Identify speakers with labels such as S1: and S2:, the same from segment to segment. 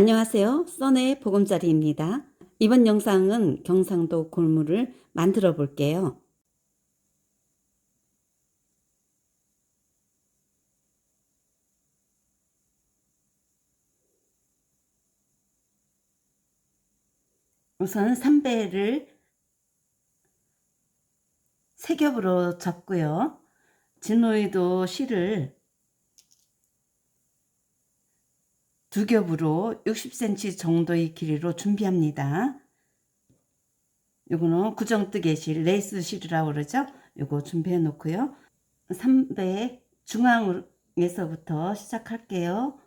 S1: 안녕하세요. 써네의 보금자리입니다. 이번 영상은 경상도 골무를 만들어 볼게요. 우선 삼배를 세 겹으로 접고요. 진로이도 실을 두 겹으로 60cm 정도의 길이로 준비합니다. 요거는 구정뜨개 실, 레이스 실이라고 그러죠. 요거 준비해 놓고요. 3배 중앙에서부터 시작할게요.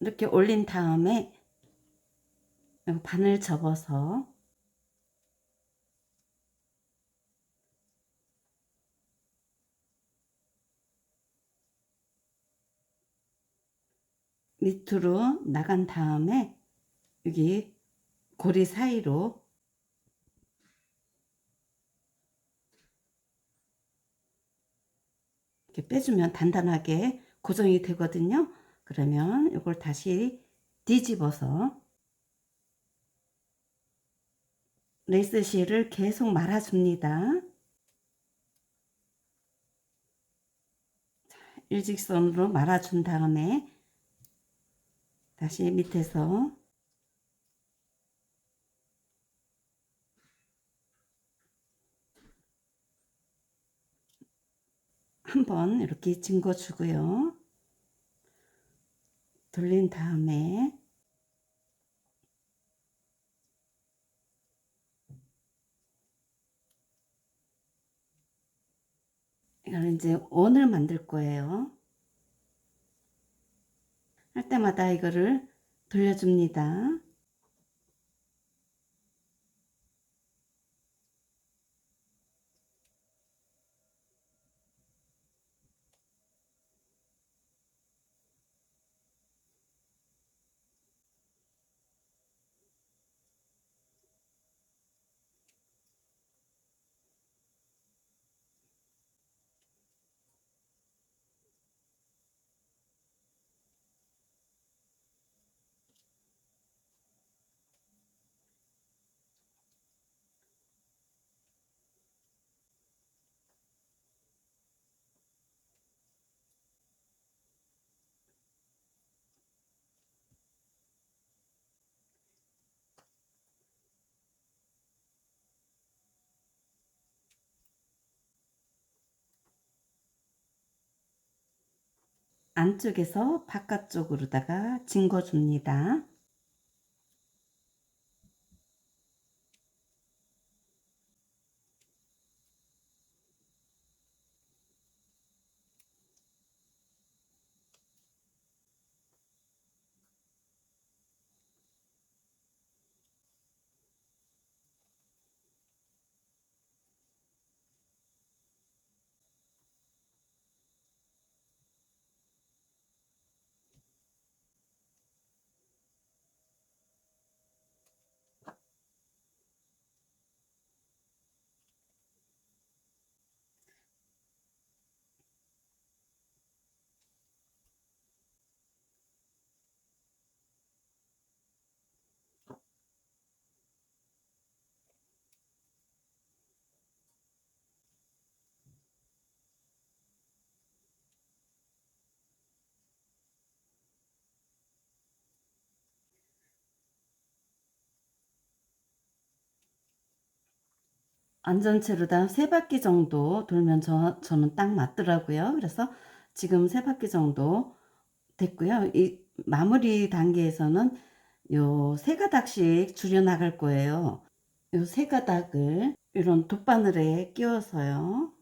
S1: 이렇게 올린 다음에 요 바늘 접어서 밑으로 나간 다음에 여기 고리 사이로 이렇게 빼주면 단단하게 고정이 되거든요. 그러면 이걸 다시 뒤집어서 레이스 실을 계속 말아줍니다. 일직선으로 말아준 다음에 다시 밑에서 한번 이렇게 징거 주고요. 돌린 다음에 이걸 이제 원을 만들 거예요. 할 때마다 이거를 돌려줍니다. 안쪽에서 바깥쪽으로다가 징거 줍니다. 안전체로 다 세 바퀴 정도 돌면 저, 저는 딱 맞더라고요. 그래서 지금 세 바퀴 정도 됐고요. 이 마무리 단계에서는 요 세 가닥씩 줄여 나갈 거예요. 요 세 가닥을 이런 돗바늘에 끼워서요.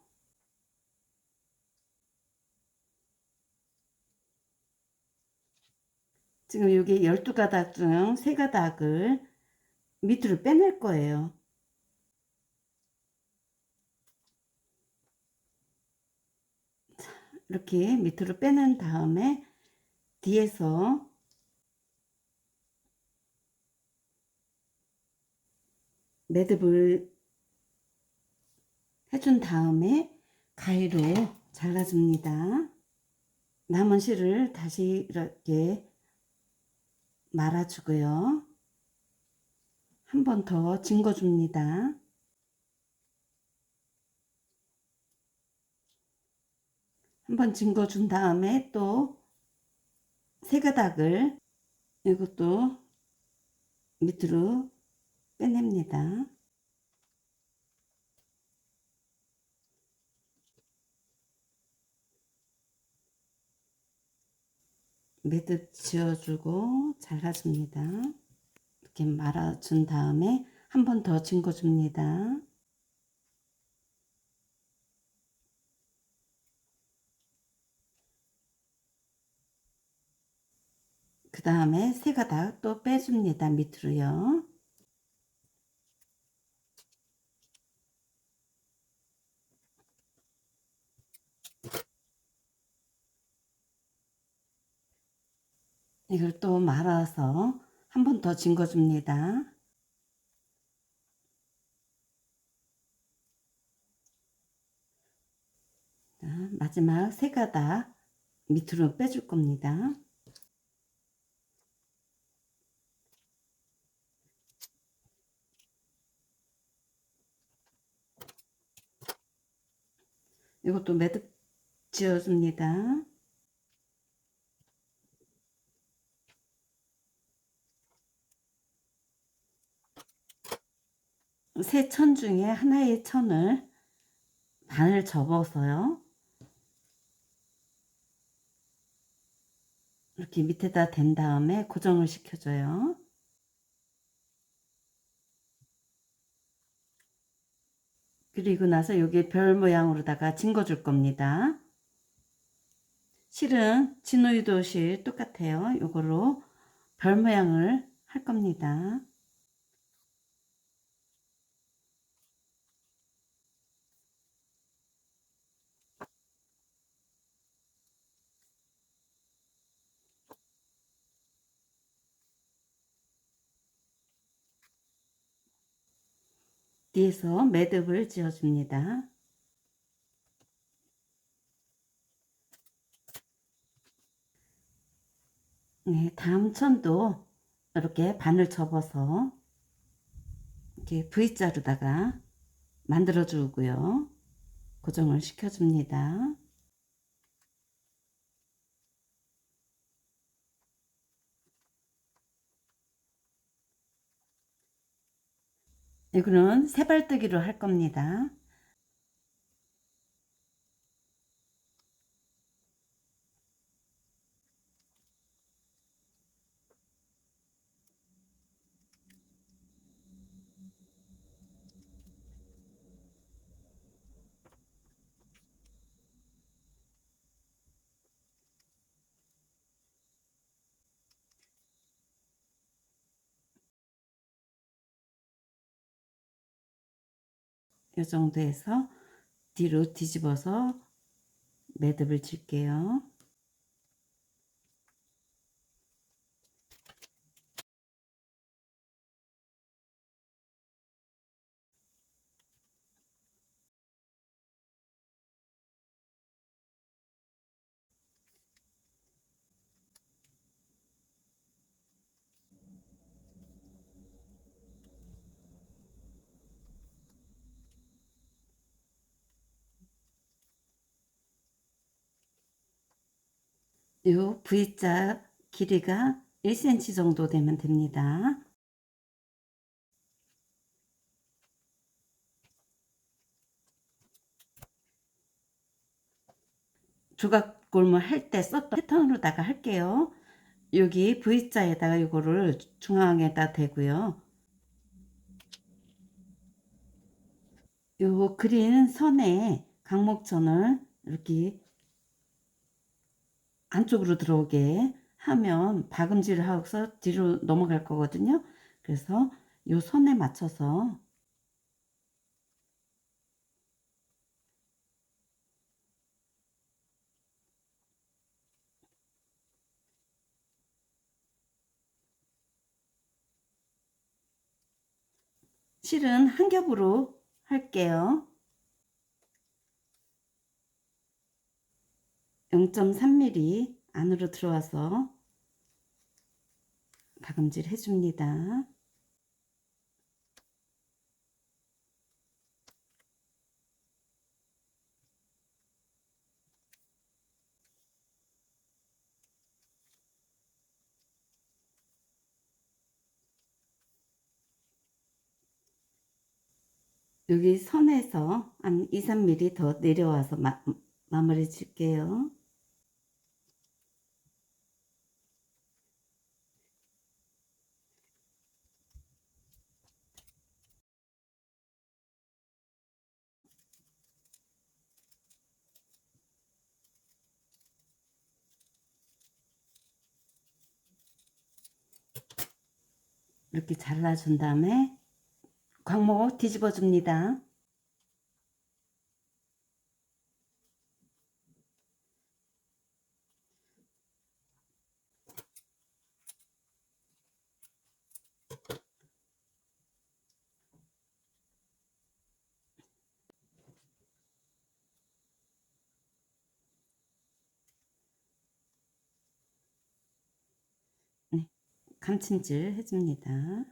S1: 지금 여기 12가닥 중 3가닥을 밑으로 빼낼 거예요. 이렇게 밑으로 빼낸 다음에 뒤에서 매듭을 해준 다음에 가위로 잘라줍니다. 남은 실을 다시 이렇게 말아주고요. 한 번더 헹궈줍니다. 한번 헹궈준 다음에 또 세 가닥을 이것도 밑으로 빼냅니다. 매듭 지어주고 잘라줍니다. 이렇게 말아준 다음에 한 번더 헹궈줍니다. 그 다음에 세 가닥 또 빼줍니다. 밑으로요. 이걸 또 말아서 한 번더 헹궈줍니다. 자, 마지막 세 가닥 밑으로 빼줄 겁니다. 이것도 매듭 지어줍니다. 세 천 중에 하나의 천을 반을 접어서요. 이렇게 밑에다 댄 다음에 고정을 시켜줘요. 그리고 나서 여기 별 모양으로다가 징궈줄 겁니다. 실은 진우이도 실 똑같아요. 요거로 별 모양을 할 겁니다. 뒤에서 매듭을 지어줍니다. 네, 다음 천도 이렇게 바늘 접어서 이렇게 V자로다가 만들어 주고요. 고정을 시켜줍니다. 이거는 세발뜨기로 할 겁니다. 이 정도에서 뒤로 뒤집어서 매듭을 칠게요. 요 V자 길이가 1cm 정도 되면 됩니다. 조각골무 할 때 썼던 패턴으로다가 할게요. 여기 V자에다가 이거를 중앙에다 대고요. 요 그린 선에 강목선을 이렇게 안쪽으로 들어오게 하면 박음질을 하고서 뒤로 넘어갈 거거든요. 그래서 요 선에 맞춰서 실은 한 겹으로 할게요. 0.3mm 안으로 들어와서 박음질 해줍니다. 여기 선에서 한 2, 3mm 더 내려와서 마, 마무리 줄게요. 이렇게 잘라준 다음에 광목 뒤집어 줍니다. 네, 감침질 해줍니다.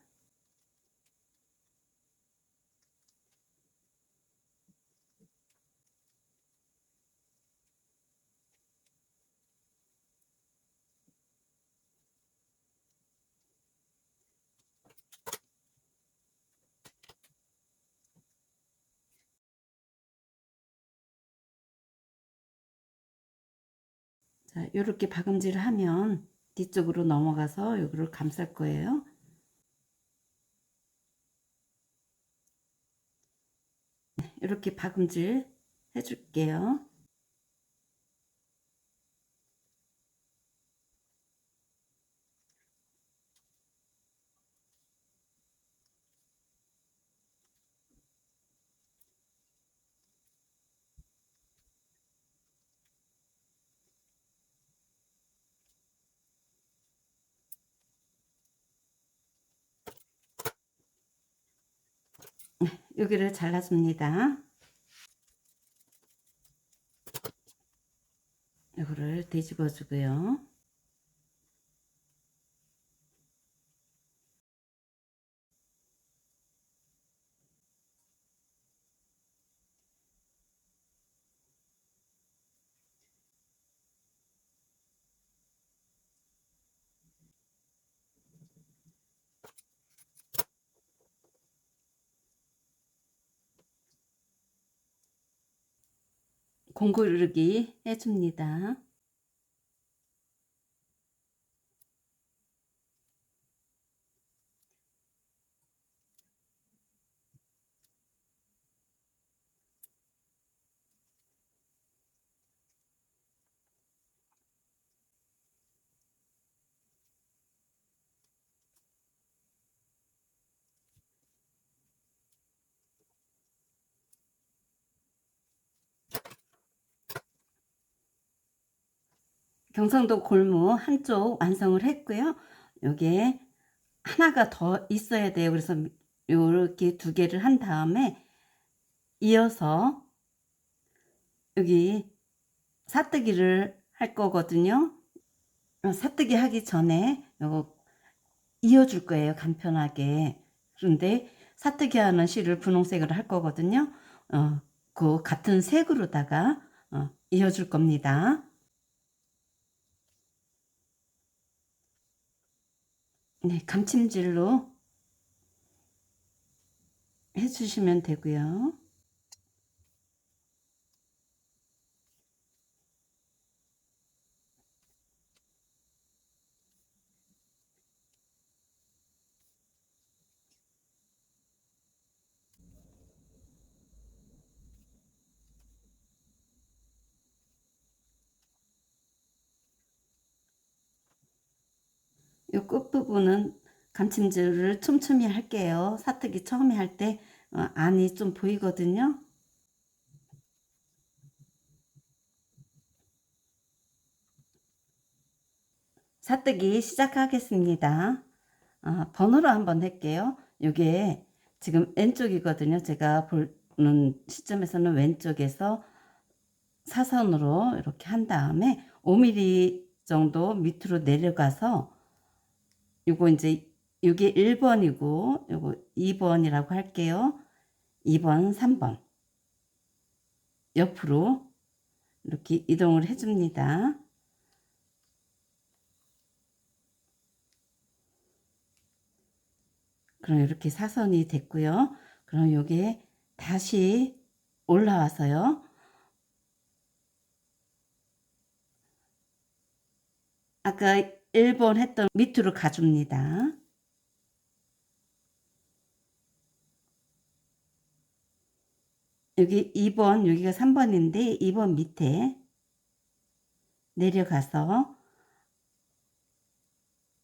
S1: 자, 이렇게 박음질을 하면 뒤쪽으로 넘어가서 여기를 감쌀 거예요. 이렇게 박음질 해줄게요. 여기를 잘라줍니다. 이거를 뒤집어 주고요. 공구르기 해줍니다. 경상도 골무 한쪽 완성을 했고요. 여기에 하나가 더 있어야 돼요. 그래서 이렇게 두 개를 한 다음에 이어서 여기 사뜨기를 할 거거든요. 어, 사뜨기 하기 전에 이거 이어줄 거예요. 간편하게. 그런데 사뜨기 하는 실을 분홍색으로 할 거거든요. 어, 그 같은 색으로다가 어, 이어줄 겁니다. 네, 감침질로 해주시면 되고요. 이 끝부분은 감침질을 촘촘히 할게요. 사뜨기 처음에 할때 어, 안이 좀 보이거든요. 사뜨기 시작하겠습니다. 아, 번호로 한번 할게요. 이게 지금 왼쪽이거든요. 제가 보는 시점에서는 왼쪽에서 사선으로 이렇게 한 다음에 5mm 정도 밑으로 내려가서 요거 이제 요게 1번이고 요거 2번이라고 할게요. 2번, 3번. 옆으로 이렇게 이동을 해줍니다. 그럼 이렇게 사선이 됐고요. 그럼 요게 다시 올라와서요. 아까 1번 했던 밑으로 가줍니다. 여기 2번, 여기가 3번인데 2번 밑에 내려가서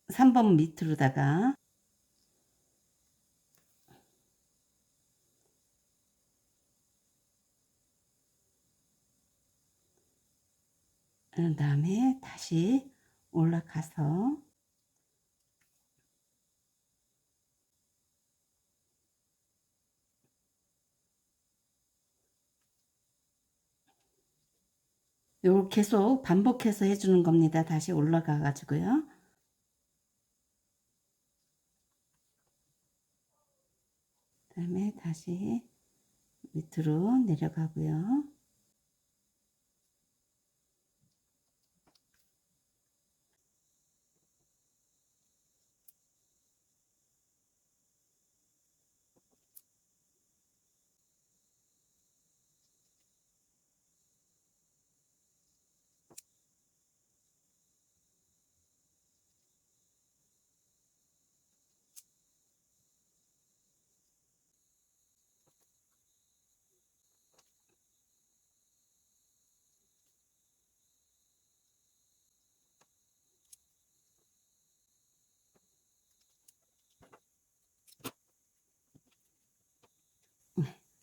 S1: 3번 밑으로다가 그런 다음에 다시 올라가서 요걸 계속 반복해서 해주는 겁니다. 다시 올라가 가지고요. 그 다음에 다시 밑으로 내려가고요.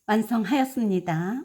S1: 완성하였습니다.